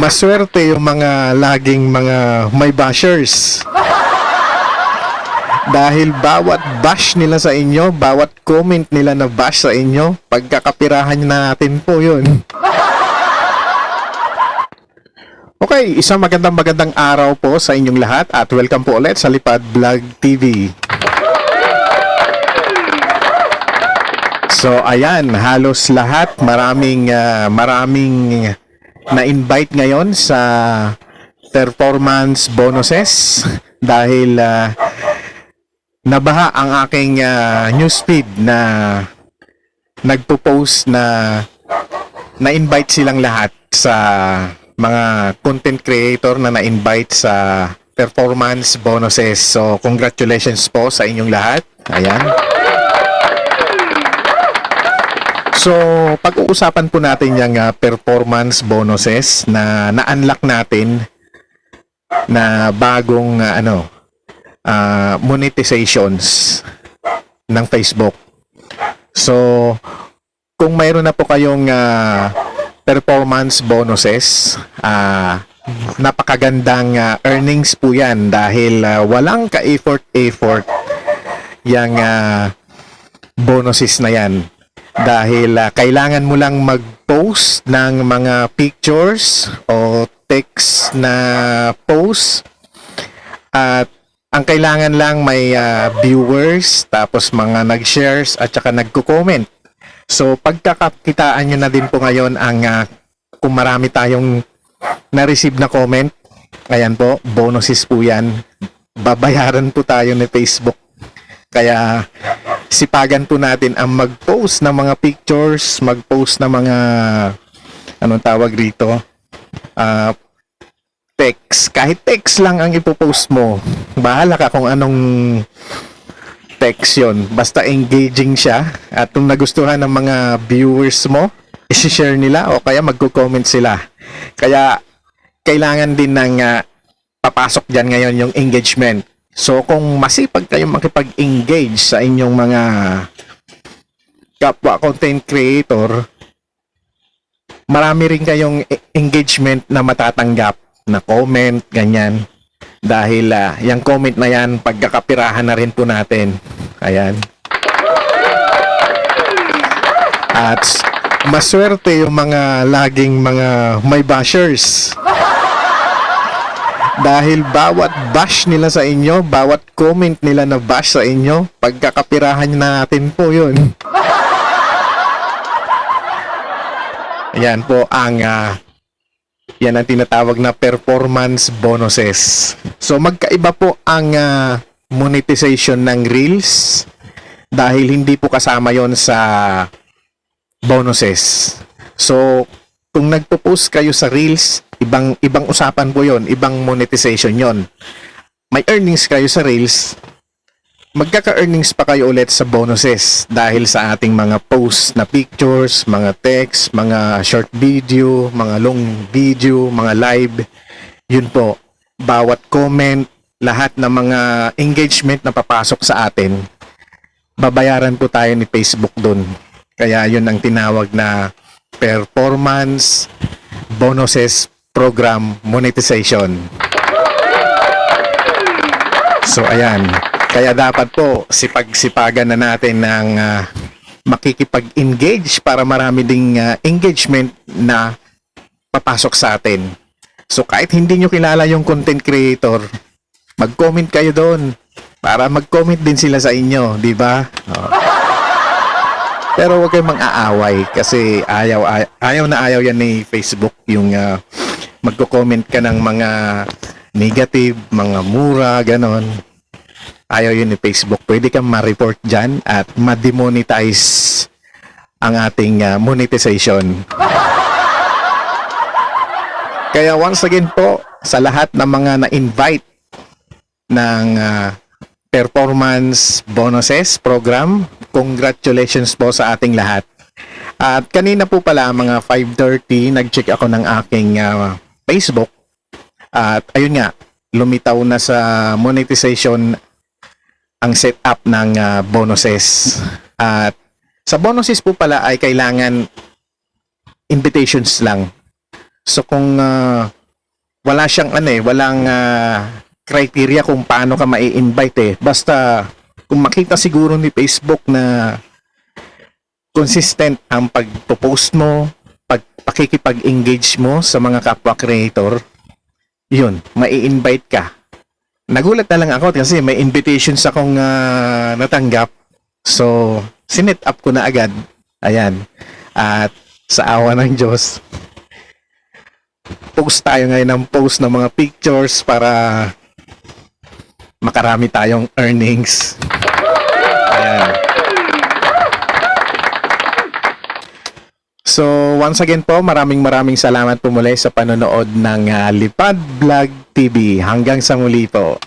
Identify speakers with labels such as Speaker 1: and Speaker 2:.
Speaker 1: Maswerte yung mga laging mga may bashers. Dahil bawat bash nila sa inyo, bawat comment nila na bash sa inyo, pagkakapirahan na natin po yun. Okay, isang magandang magandang araw po sa inyong lahat at welcome po ulit sa Lipad Vlog TV. So ayan, halos lahat maraming ah, maraming na-invite ngayon sa performance bonuses dahil ah, nabaha ang aking ah, newsfeed na nagpo-post na na-invite silang lahat sa mga content creator na na-invite sa performance bonuses. So, congratulations po sa inyong lahat. Ayan. So, pag-uusapan po natin yung ah, performance bonuses na na-unlock natin na bagong ah, ano ah, monetizations ng Facebook. So, kung mayroon na po kayong ah, performance bonuses, ah, napakagandang ah, earnings po yan dahil ah, walang ka-effort-effort yung ah, bonuses na yan. Dahil ah, kailangan mo lang mag-post ng mga pictures o text na post at ang kailangan lang may ah, viewers tapos mga nag-shares at saka nagko-comment. So pagkakakitaan nyo na din po ngayon ang ah, kung marami tayong na-receive na comment, ayan po, bonuses po yan. Babayaran po tayo ni Facebook. Kaya sipagan po natin ang mag-post ng mga pictures, mag-post ng mga anong tawag rito? Ah, text. Kahit text lang ang ipopost mo. Bahala ka kung anong text yon. Basta engaging siya at kung nagustuhan ng mga viewers mo, isi-share nila o kaya magko-comment sila. Kaya kailangan din ng ah, papasok dyan ngayon yung engagement. So kung masipag kayong makipag-engage sa inyong mga kapwa content creator, marami rin kayong e- engagement na matatanggap na comment, ganyan. Dahil ah, yung comment na yan, pagkakapirahan na rin po natin. Ayan. At maswerte yung mga laging mga may bashers. Dahil bawat bash nila sa inyo, bawat comment nila na bash sa inyo, pagkakapirahan na natin po yun. Yan po ang ah, yan ang tinatawag na performance bonuses. So magkaiba po ang ah, monetization ng Reels dahil hindi po kasama yon sa bonuses. So kung nagpo-post kayo sa Reels, ibang ibang usapan po 'yon, ibang monetization 'yon. May earnings kayo sa Reels, magkaka-earnings pa kayo ulit sa bonuses dahil sa ating mga posts na pictures, mga text, mga short video, mga long video, mga live. Yun po, bawat comment, lahat ng mga engagement na papasok sa atin, babayaran po tayo ni Facebook doon. Kaya yun ang tinawag na performance bonuses program monetization. So ayan, kaya dapat po sipag-sipagan na natin ng ah, makikipag-engage para marami ding ah, engagement na papasok sa atin. So kahit hindi nyo kilala yung content creator, mag-comment kayo doon para mag-comment din sila sa inyo, di ba? Oh. Pero huwag kayong mang-aaway kasi ayaw, ay- ayaw na ayaw yan ni Facebook yung ah, magko-comment ka ng mga negative, mga mura, ganon. Ayaw yun ni Facebook. Pwede kang ma-report dyan at ma-demonetize ang ating ah, monetization. Kaya once again po, sa lahat ng mga na-invite ng ah, performance bonuses program, congratulations po sa ating lahat. At kanina po pala mga 5.30, nag-check ako ng aking ah, Facebook. At ayun nga, lumitaw na sa monetization ang setup ng ah, bonuses. At sa bonuses po pala ay kailangan invitations lang. So kung ah, wala siyang ano eh, walang ah, criteria kung paano ka mai-invite eh. Basta kung makita siguro ni Facebook na consistent ang pag-post mo, pag pakikipag-engage mo sa mga kapwa creator, yun, mai-invite ka. Nagulat na lang ako kasi may invitations akong ah, natanggap. So, sinet up ko na agad. Ayan. At sa awa ng Diyos, post tayo ngayon ng post ng mga pictures para makarami tayong earnings. So, once again po, maraming maraming salamat po muli sa panonood ng ah, Lipad Vlog TV. Hanggang sa muli po.